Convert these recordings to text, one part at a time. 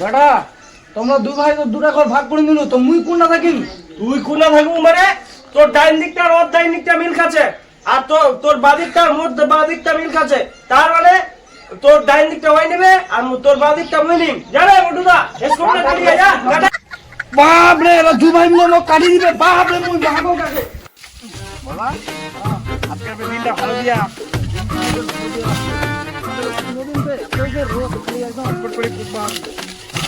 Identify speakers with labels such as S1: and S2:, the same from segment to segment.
S1: বেটা তোমরা দু ভাই তো দুটা ঘর ভাগ করে নিল তো মুই কোনটা থাকিম?
S2: তুই কোনা থাকব মানে? তোর ডাইন দিকটা আর ওর ডাইন দিকটা মিল খাচ্ছে। আর তোর তোর বাঁ দিকটা আর মোর বাঁ দিকটা মিল খাচ্ছে। তার মানে তোর ডাইন দিকটা ওই নেবে আর তোর বাঁ দিকটা মুই নিম। জানে বটুদা এসকোটা করিয়ে যা
S1: বাপ রে এরা দু ভাই মিলে মোক কাটি দিবে। বাপ রে মুই ভাগো কাকে?
S2: আজকের বিলটা ভালো দিয়া। সময়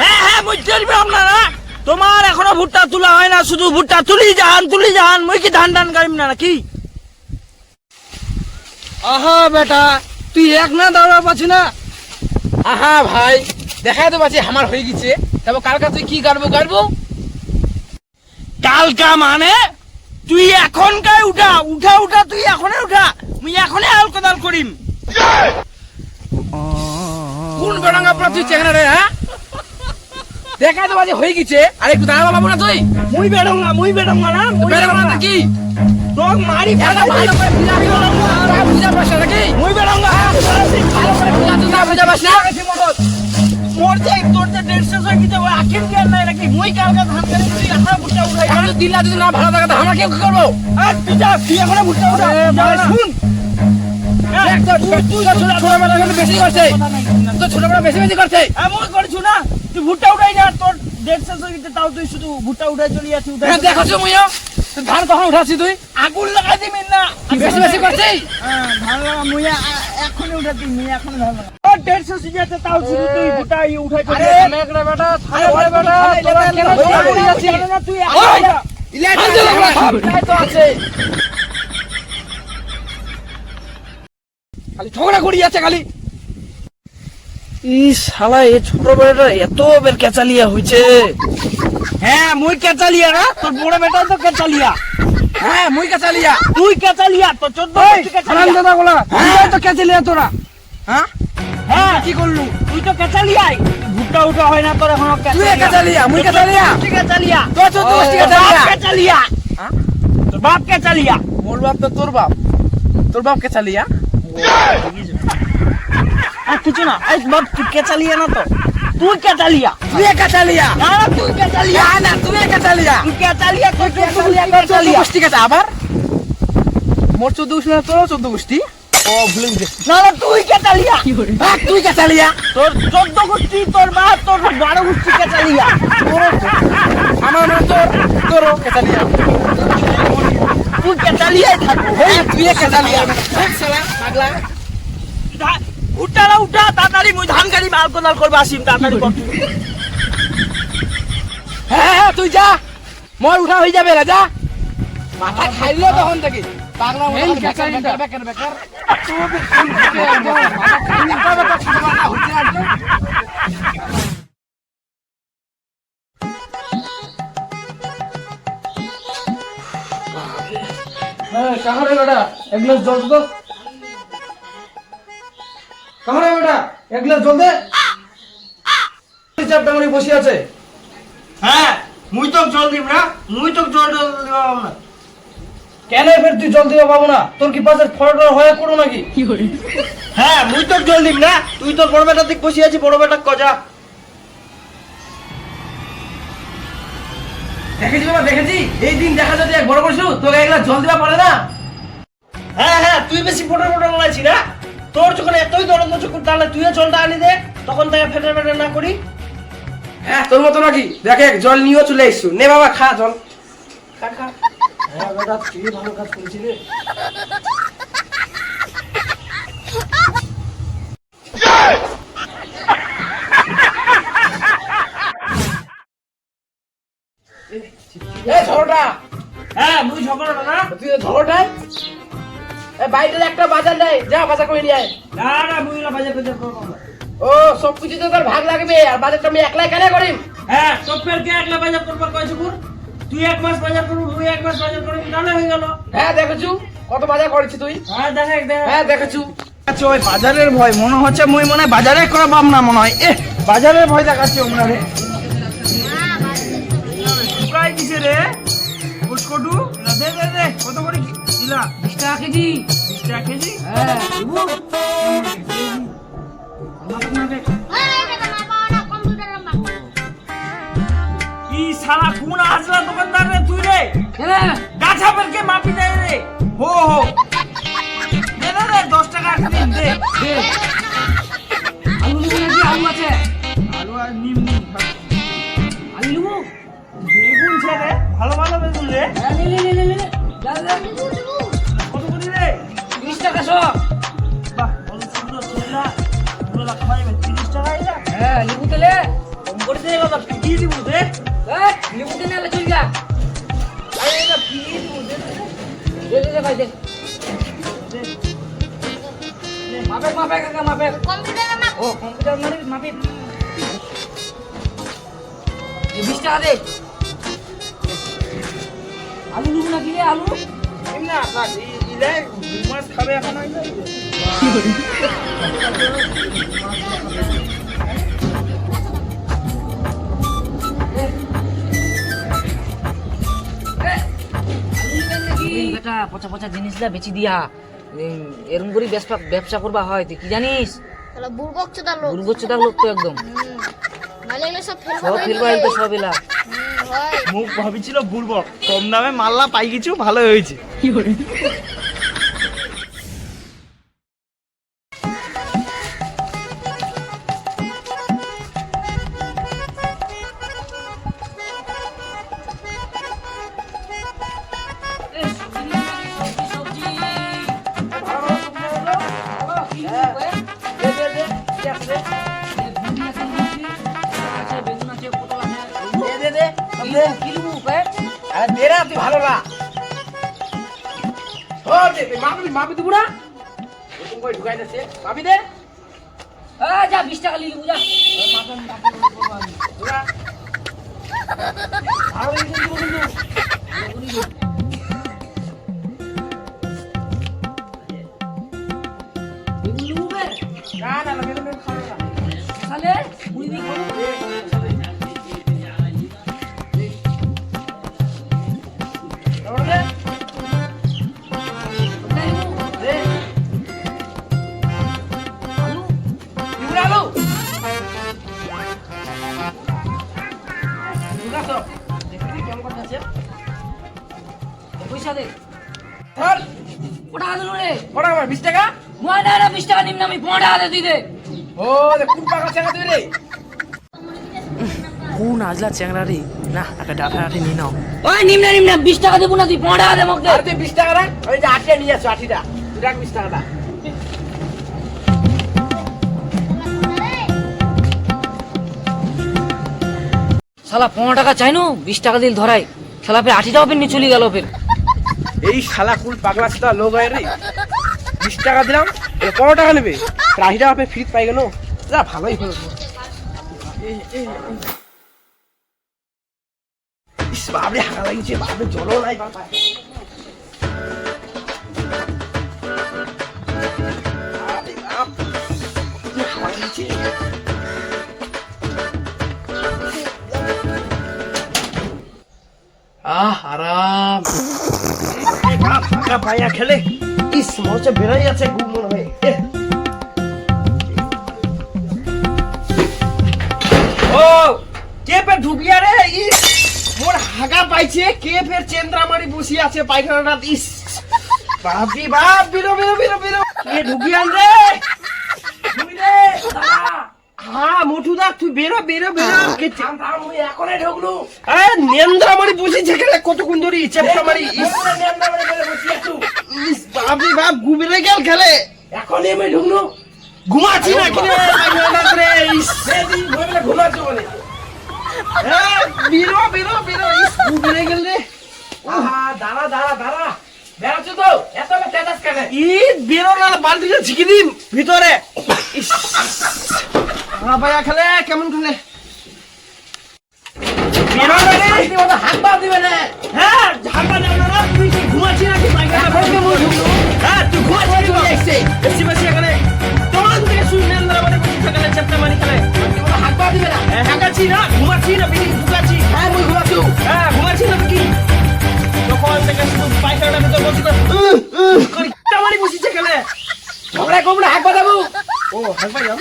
S2: হ্যাঁ হ্যাঁ মুই চলবে আপনারা। তোমার এখনও ভুট্টা তোলা হয় না, শুধু ভুট্টা তুলি জাহান তুলি জাহান, মুই কি ধান টান গাড়িম না নাকি?
S1: আহা, বেটা, তুই এক না দাঁড়া পাচ্ছি না।
S3: আহা, ভাই দেখাই তো পাচ্ছি, আমার হয়ে গেছে। তারপর কালকা তুই কি গাড়বো গাড়বো
S2: কালকা মানে? তুই এখনকার উঠা উঠা উঠা, তুই এখনে উঠা। মুই এখনে আল কোদাল করিম।
S3: কোন বেড়াঙ্গা পড়া চেহারা রে হ্যাঁ দেখাই তো পাচ্ছি হয়ে গেছে আর একটু দাঁড়াবো পাবো না তুই
S2: মুই বেড়ঙ্গা মুই বেড়ঙ্গা না মুই
S3: বেড়ঙ্গা না কি
S2: তোর মারি ফেলা
S3: ভালো করে বুঝা বেড়াঙ্গা বুঝা পাস নাকি
S2: মুই বেড়ঙ্গা
S3: ভালো করে বুঝা তুই না বুঝা পাস না
S2: মোর যে তোর যে দেড় শেষ হয়ে গেছে ওই আখির জ্ঞান নাই নাকি মুই কালকা ধান গাড়ি তুই এখনও ভুট্টা উঠাই
S3: আমি দিল্লা যদি না ভালো থাকে তো আমরা কি করব
S2: আর তুই যা তুই এখনও ভুট্টা উঠা
S3: শুন
S2: হ্যাঁ,
S3: দেখ তো, তুই তুই তো বেশি করছে তো ছোটবেলা বেশি বেশি করছে
S2: এমন করছু না তুই ভুট্টা উঠাই না তোর দেড় শেষ হয়ে গেছে তাও তুই শুধু ভুট্টা উঠাই চলে যাচ্ছি উঠাই
S3: হ্যাঁ দেখো মুইও তুই ধান কখন উঠাচ্ছি তুই
S2: আগুন লাগাই দিবি না
S3: বেশি বেশি করছিস
S2: হ্যাঁ, ধান লাগা মুই এখনই উঠাচ্ছি মুই এখন ধান লাগা তোর দেড় শেষ হয়ে তাও শুধু তুই ভুট্টা উঠাই
S1: বেটা তোরা কেন যাচ্ছিস
S2: তুই
S1: আছে
S3: খালি ঝগড়া করি যাচ্ছে খালি
S2: ই শালা এ ছোট বেটা এত বের কেচালিয়া হইছে। হ্যাঁ মুই কেচালিয়া না তোর বড় বেটা তো কেচালিয়া।
S3: হ্যাঁ মুই
S2: তুই কেচালিয়া তো চোদ্দ
S1: হারাম দাদা বলা তুই তো কেচে লিয়া তোরা।
S3: হ্যাঁ?
S2: হ্যাঁ। কি করলু? তুই তো কেচালিয়াই। ভুট্টা উঠা হয় না তোর এখনও
S3: তুই কা মুই
S2: তুই কেচালিয়া।
S3: তোর চোদ্দ
S2: বাপ কেচালিয়া।
S3: হ্যাঁ?
S2: তোর বাপ কেচালিয়া।
S3: মোর বাপ তো তোর বাপ। তোর বাপ কে চালিয়া
S2: আর কিছু না। এই বাপ তুই কেচালিয়া না তো? তুই কেচালিয়া।
S3: তুই কা চালিয়া
S2: না তুই কেচালিয়া।
S3: না না তুই কা চালিয়া
S2: তুই কেচালিয়া তুই কেচালিয়া কেচালিয়া
S3: গোষ্ঠী কাছে আবার? মোর চোদ্দ গোষ্ঠী না তোর চোদ্দ গোষ্ঠী? ও ভুলে গেছি।
S2: না না তুই কেচালিয়া।
S3: ভাগ তুই কা চালিয়া
S2: তোর চোদ্দ গোষ্ঠী তোর বাপ তোর বারো গোষ্ঠী কেচালিয়া।
S3: আমার মানে তোর তোরও কে চালিয়া
S2: তুই কেচালিয়াই থাকব।
S3: হ্যাঁ তুই কা চালিয়া পাগলা।
S2: উঠা না উঠা তাড়াতাড়ি মুই ধান গাড়ি মাল কোদাল করবে আসিম তাড়াতাড়ি কর তুই।
S3: হ্যাঁ হ্যাঁ তুই যা। মই উঠা হয়ে যাবে রাজা। মাথা খাইলো তখন থেকে। পাগলা বেকার বেকার বেকার বেকার
S1: হ্যাঁ বেটা এক গ্লাস জল তো রে বেটা। এক গ্লাস জল দে। চার ডাঙরি বসে আছে।
S2: হ্যাঁ মুই তো জল দিব না মুই তো জল জল দিব না।
S1: কেন ফের তুই জল দিবা পাবো না? তোর কি পাশে ফটো হয়ে করো নাকি?
S2: হ্যাঁ মুই তো জল দিব না তুই তোর বড় বেটা দিক বসে আছিস বড় বেটা কজা।
S3: দেখেছি বাবা দেখেছি এই দিন দেখা যাচ্ছে এক বড় বড় তোকে এক গ্লাস জল দিবা পারে না।
S2: হ্যাঁ হ্যাঁ তুই বেশি ফটো ফটো মারাইছি না। তোর যখন এতই দরদ চকুর তাহলে তুইও জলটা আনি দে তখন তাকে ফেটে ফেটে না করি।
S3: হ্যাঁ তোর মতো নাকি? দেখে জল নিয়েও চলে এসছো। নে বাবা খা জল। খা খা।
S1: হ্যাঁ তুই ভালো কাজ করেছিস
S3: এ ঝড়টা
S2: হ্যাঁ মুই ঝগড়া না
S3: তুই ঝড়টাই এ বাইরে একটা বাজার নেই। যা বাজার করে নিয়ে আয়।
S2: না না মুই না বাজার বাজার করব
S4: ও সব কিছুতে তোর ভাগ লাগবে। আর বাজারটা আমি একলাই কেন করিম?
S2: হ্যাঁ তো ফের কে একলা বাজার করবার কয়েছে পুর তুই এক মাস বাজার করবি মুই এক মাস বাজার করবি তাহলে হয়ে গেল।
S4: হ্যাঁ দেখেছু? কত বাজার করেছি তুই?
S2: হ্যাঁ দেখ দেখ।
S4: হ্যাঁ দেখেছু।
S1: আচ্ছা ওই বাজারের ভয় মনে হচ্ছে মুই মনে হয় বাজারে করা পাম না মনে হয়। এ বাজারের ভয় দেখাচ্ছে ওমরা রে।
S2: প্রায় কিসে রে? দে দে দে কত কি দিলা
S4: বিশ টাকা কেজি
S2: বিশ টাকা কেজি
S4: হ্যাঁ
S2: ই শালা কোন আজলা দোকানদার রে তুই রে? গাছা পেরকে মাপি দেয় রে। হো হো। দে দে দে দশ টাকা দিন দে।
S4: আলু নিবি নাকি? আলু আছে।
S2: আলু আর নিম নিম
S4: আলু নিবু?
S2: বেগুন ছেড়ে ভালো ভালো বেগুন রে।
S4: হ্যাঁ নে নে নে নে টাকা
S2: বাহ বড় সুন্দর পুরো লাখ টাকা
S4: হ্যাঁ লিবু তেলে।
S2: কম করে দিয়ে কি দিব দে।
S4: এই, লিবু তেলে আলে চল যা।
S2: আরে এটা কি দিব দে
S4: দে দে। দে ভাই দে। মাপে মাপে কাকা মাপে। ও কম্পিউটার মানে মাপে টাকা দে। আলু নিবু নাকি রে আলু?
S2: নিম না খাবে এখন
S4: বেটা পচা পচা জিনিসটা বেচি দিয়া। এরম করে ব্যবসা ব্যবসা করবা হয় তুই কি জানিস?
S5: বুর্বক চোদা লোক।
S4: তো একদম।
S5: সব ফেলব
S4: তো সব এলা।
S2: মুখ ভাবিছিল বুড়বক। কম দামে মাল্লা পাই কিছু ভালো হয়েছে
S4: আরে মাপি মাপি দিব না ওরকম করে ঢুকাই দিছে মাপি দে যা 20 টাকা লিলি বুঝা
S2: আমার বিশ টাকা?
S4: বিশ টাকা নিম না আমি পনেরো টাকা দিয়ে দে
S2: ও কোন টাকা টাকা তুই রে?
S6: কোন আজলা চ্যাংরা রে? না একটা ডাটা আটে নিয়ে নাও।
S4: ওই নিম না নিম না বিশ টাকা দেবো না তুই পনেরো টাকা দে মোক
S2: তুই বিশ টাকা রাখ ওই যে আটটা নিয়ে যাচ্ছ আটিটা। তুই রাখ বিশ টাকাটা।
S4: শালা পনেরো টাকা চাই নো? বিশ টাকা দিল ধরাই। শালা ফের আশি টাকা ফের নিয়ে চলে গেল ফের।
S2: এই শালা কুল পাগলা সেটা লোক হয় রে? টাকা দিলাম পনেরো টাকা নেবে। আশি টাকা ফ্রি পাই গেল। যা, ভালোই হলো।
S6: আহ, আরাম।
S2: পাইয়া খেলে। মনে ঘুম মনে হয় ও কে ফের ঢুকিয়া রে ইস মোর হাগা পাইছে কে ফের চেন্দ্রামারি বসি আছে পায়খানাটা ইস। বাপি বাপ বিরো বিরো বিরো বিরো। কে ঢুকিয়ান রে। হ্যাঁ মোটুদা তুই বেরো বেরো বেরো। কে
S4: এখনই ঢুকলু।
S2: আরে নেন্দ্রামারি বসি যেখানে কতক্ষণ ধরে চেপটা মারি ইস। বাপ ঘুমিয়ে গেল খেলে।
S4: এখনই আমি ঢুকলু
S2: ঘুমাচ্ছি না কিনে। পায়খানাটা রে ইস।
S4: ঘুমাচ্ছো বলে
S2: বেরো বেরো বেরো। ইস ঘুমিয়ে গেল রে।
S4: আহা দাঁড়া দাঁড়া দাঁড়া। বেড়াচ্ছো তো? এত তেজাস কেন?
S2: ই বেরো না বালতিটা ছিকি দিন ভিতরে।
S1: ভাইয়া খেলে কেমন খেলে?
S2: বেরো না রে।
S3: হাত পা দিবে না
S2: হ্যাঁ ও হাঁকবা যাও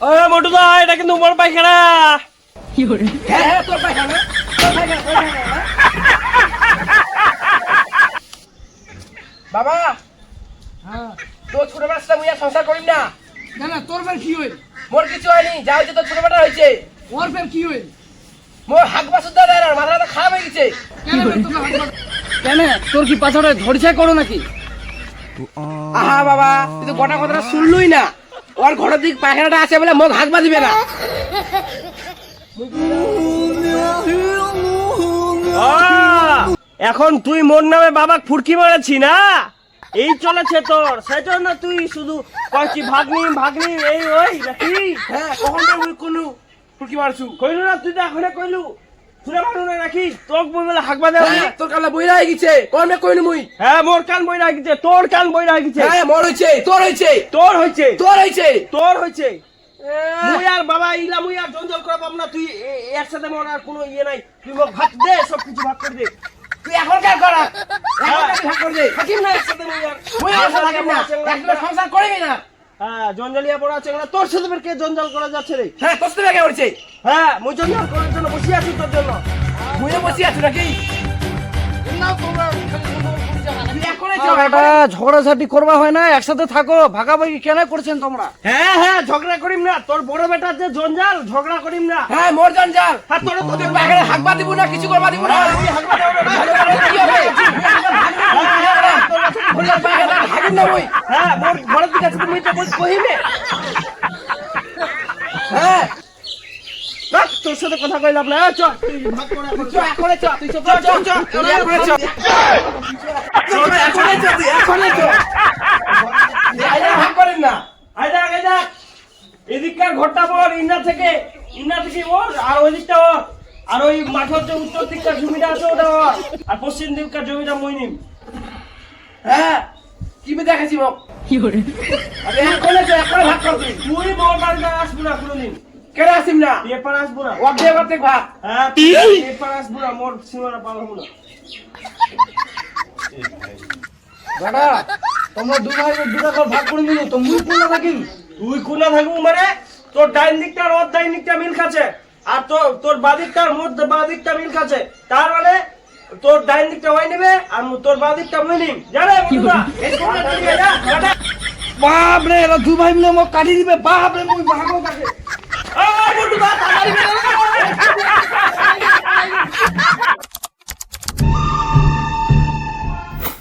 S2: ও মোটু দা এটা কিন্তু বড় পায়খানা
S3: হ্যাঁ হ্যাঁ তোর পায়খানা তোর পায়খানা বাবা
S1: হ্যাঁ
S3: তোর ছোট বাচ্চা আর সংসার করিম না
S1: না না তোর ফের কি হইল?
S3: মোর কিছু হয়নি যা হয়েছে তোর ছোট বেটা হয়েছে
S1: ওর ফের কি হইল?
S3: মোর হাক বাসুর দাদা আর মাথা মাথা খারাপ হয়ে গেছে।
S1: কেন? তোর কি পাছড়ে ধরছে করো নাকি?
S3: আহা বাবা তুই তো গোটা কথাটা শুনলুই না। ওর ঘরের দিক পায়খানাটা আছে বলে মোক হাত দিবে না।
S2: এখন তুই মোর নামে বাবা ফুরকি মারাচ্ছি না? এই চলেছে তোর সেই জন্য তুই শুধু কয়েকটি ভাগ্নি ভাগ্নি এই ওই নাকি?
S3: হ্যাঁ কখন তো মুই কোনো ফুকি মারছু?
S2: কইলু না তুই তো এখনে কইলু। শুনে মানু না নাকি? তোক বলে হাকবা দেওয়া
S3: হ্যাঁ, তোর বইরা হয়ে গেছে। কোন মুই।
S2: হ্যাঁ মোর তোর কান বই রাখিছে
S3: হ্যাঁ মোর হইছে। তোর হইছে।
S2: তোর হইছে।
S3: তোর হইছে।
S2: তোর হইছে। মুই আর বাবা ইলা মুই আর জঞ্জল করা পাব না। তুই এ- একসাথে মোর আর কোনো ইয়ে নাই। তুই মোক ভাত দে সব কিছু ভাগ করে দে।
S3: তুই এখন কার করা? এখন কার ভাগ করে দে?
S2: থাকিম না একসাথে মুই আর
S3: মুই আর থাকিম না একলা সংসার করবি না।
S2: হ্যাঁ জঞ্জালিয়া পড়া আছে না তোর সাথে কে জঞ্জাল করা যাচ্ছে রে?
S3: হ্যাঁ তোর সাথে কে করছে?
S2: হ্যাঁ মুই জঞ্জাল করার জন্য বসে আছি তোর জন্য।
S3: মুইও বসে আছি নাকি?
S1: ঝগড়াঝাটি করবা হয় না একসাথে থাকো। ভাগাভাগি কেন করছেন তোমরা?
S2: হ্যাঁ হ্যাঁ ঝগড়া করিম না তোর বড় বেটার যে জঞ্জাল ঝগড়া করিম না।
S3: হ্যাঁ মোর জঞ্জাল।
S2: হ্যাঁ তোর তো
S3: তুই পায়খানা হাকবা দিব না কিছু করবা দিব না।
S2: হাগবা না।
S3: কি হবে পায়খানা হাকিম না
S2: হ্যাঁ মোর ঘরের দিকে আছে তুমি তো কহিবে
S3: হ্যাঁ।
S2: তোর সাথে কথা কইলাম না। এই চল। তুই ভাগ করে এখন
S3: চ এখনে চ তুই চ চ চ চ এখনে চ এখনে চ তুই এখনে চ আইনা ভাগ করেন না।
S2: আই দেখ এদিককার ঘরটা বল ইন্না থেকে ইন্না থেকে ওর আর ওই দিকটা ওর। আর ওই মাঠের যে উত্তর দিককার জমিটা আছে ওটা আর পশ্চিম দিককার জমিটা মই নিম
S3: হ্যাঁ। কি মে দেখাছি মোক আরে এখনে চ এখনে ভাগ কর তুই
S2: তুই মোর বাড়িতে আসব না কোনোদিন।
S3: কেন আসিম না?
S2: আসব না।
S3: অর্ধেক ভাগ
S2: হ্যাঁ আসব না মোর সীমানা পার হব না।
S1: দাদা তোমরা দু ভাই দুটা ভাগ করে নিল তো মুই কোন থাকিম
S2: তুই কোনা থাকব মানে তোর ডাইন দিকটা আর ওর ডাইন দিকটা মিল খাচ্ছে। আর তোর তোর বাদিকটার মধ্যে বাদিকটা মিল খাচ্ছে। তার মানে তোর ডাইন দিকটা ওই নেবে আর তোর বাঁ দিকটা ওই নিম জানে
S1: বাপ রে এরা দু ভাই মিলে মোক কাটি দিবে। বাপ রে মুই ভাগো কাকে আ বন্ধু বাপ